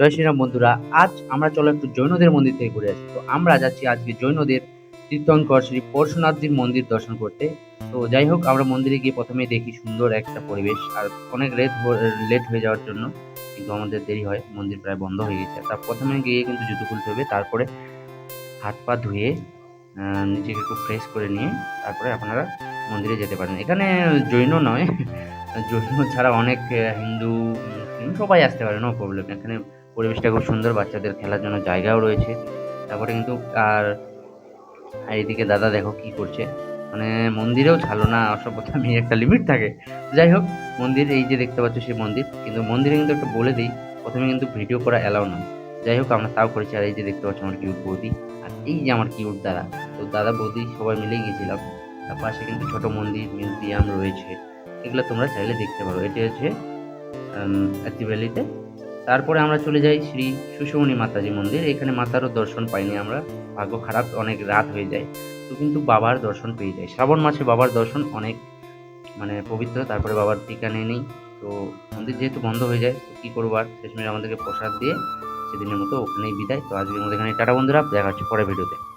জয় শ্রীরাম বন্ধুরা, আজ আমরা চলো একটু জৈনদের মন্দির থেকে ঘুরে আসি। তো আমরা যাচ্ছি আজকে জৈনদের তীর্থঙ্কর শ্রী পরশুনাথজির মন্দির দর্শন করতে। তো যাই হোক, আমরা মন্দিরে গিয়ে প্রথমেই দেখি সুন্দর একটা পরিবেশ, আর অনেক লেট লেট হয়ে যাওয়ার জন্য কিন্তু আমাদের দেরি হয়, মন্দির প্রায় বন্ধ হয়ে গেছে। তার প্রথমে গিয়ে কিন্তু জুতো খুলতে হবে, তারপরে হাত পা ধুয়ে নিজেকে একটু ফ্রেশ করে নিয়ে তারপরে আপনারা মন্দিরে যেতে পারেন। এখানে জৈন নয়, জৈন ছাড়া অনেক হিন্দু সবাই আসতে পারে নো প্রবলেম এখানে পরিবেশটা খুব সুন্দর, বাচ্চাদের খেলার জন্য জায়গাও রয়েছে। তারপরে কিন্তু আর এইদিকে দাদা দেখো কি করছে। মানে মন্দিরেও ছাড়লো না অসভ্যতামি একটা লিমিট থাকে। যাই হোক, মন্দির এই যে দেখতে পাচ্ছ সেই মন্দির। কিন্তু মন্দিরে কিন্তু একটু বলে দিই, প্রথমে কিন্তু ভিডিও করা অ্যালাউ না যাই হোক, আমরা তাও করেছি। আর এই যে দেখতে পাচ্ছ আমার কিউট বৌদি। আর এই যে আমার কিউট দাদা। তো দাদা, বৌদি সবাই মিলে গিয়েছিলাম। তার পাশে কিন্তু ছোট মন্দির মিউজিয়াম রয়েছে। এগুলো তোমরা চাইলে দেখতে পারো। এটি হচ্ছে অ্যাক্টিভ্যালিতে তারপরে আমরা চলে যাই শ্রী সুশমণি মাতাজি মন্দির। এখানে মাতারও দর্শন পাইনি আমরা। ভাগ্য খারাপ, অনেক রাত হয়ে যায়। তো কিন্তু বাবার দর্শন পেয়ে যায়। শ্রাবণ মাসে বাবার দর্শন অনেক মানে পবিত্র। তারপরে বাবার টিকা নিয়ে নিই। তো মন্দির যেহেতু বন্ধ হয়ে যায়, তো কী করব আর? শেষমেশ আমাদেরকে প্রসাদ দিয়ে সেদিনের মতো ওখানেই বিদায়। তো আজকের মধ্যে এখানে টাটা বন্ধুরা। দেখা হচ্ছে পরে ভিডিওতে।